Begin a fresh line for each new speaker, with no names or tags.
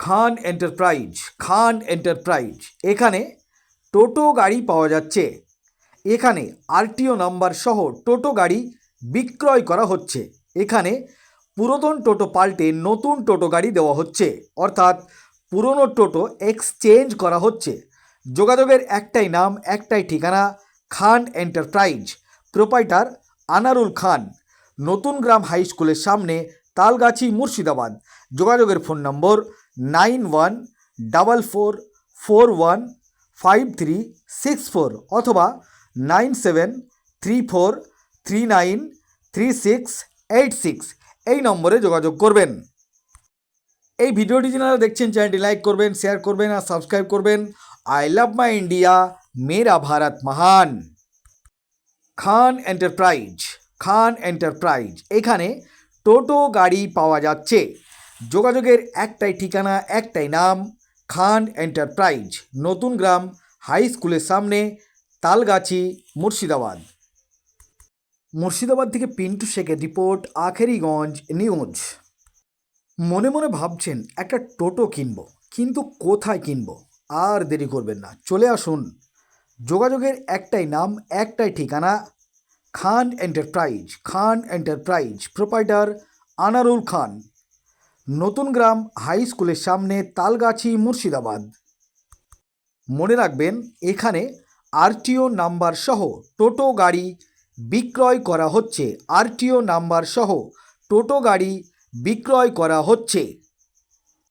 খান enterprise Khan enterprise. এখানে টোটো গাড়ি পাওয়া যাচ্ছে। এখানে আরটিও নাম্বার সহ টোটো গাড়ি বিক্রয় করা হচ্ছে। এখানে পুরাতন টোটো পাল্টে নতুন টোটো গাড়ি দেওয়া হচ্ছে। অর্থাৎ পুরনো টোটো এক্সচেঞ্জ করা হচ্ছে। যোগাযোগের একটাই নাম, একটাই ঠিকানা, খান এন্টারপ্রাইজ। প্রোপাইটার আনারুল খান। নতুন গ্রাম হাই স্কুলের সামনে তালগাছি মুর্শিদাবাদ। যোগাযোগের phone number nine one double four four one five three six four অথবা nine seven three four three nine three six eight six এই নম্বরে যোগাযোগ করবেন। এই ভিডিওটি যারা দেখছেন, চ্যানেলটি লাইক করবেন শেয়ার করবেন আর সাবস্ক্রাইব করবেন। আই লাভ মাই ইন্ডিয়া মেরা ভারত মহান খান এন্টারপ্রাইজ খান এন্টারপ্রাইজ এখানে টোটো, গাড়ি পাওয়া যাচ্ছে। যোগাযোগের একটাই ঠিকানা, একটাই নাম, খান এন্টারপ্রাইজ, নতুন গ্রাম, হাই স্কুলের সামনে, তালগাছি, মুর্শিদাবাদ। মুর্শিদাবাদ থেকে পিন্টু শেখের রিপোর্ট, আখেরিগঞ্জ নিউজ। মনে মনে ভাবছেন, একটা টোটো কিনব, কিন্তু কোথায় কিনব? আর দেরি করবেন না, চলে আসুন। যোগাযোগের একটাই নাম, একটাই ঠিকানা, Khan enterprise Khan enterprise, proprietor Anarul Khan. নতুন গ্রাম হাই স্কুলের সামনে তালগাছি মুর্শিদাবাদ। মনে রাখবেন, এখানে আরটিও নাম্বার সহ টোটো গাড়ি বিক্রয় করা হচ্ছে। আরটিও নাম্বার সহ টোটো গাড়ি বিক্রয় করা হচ্ছে।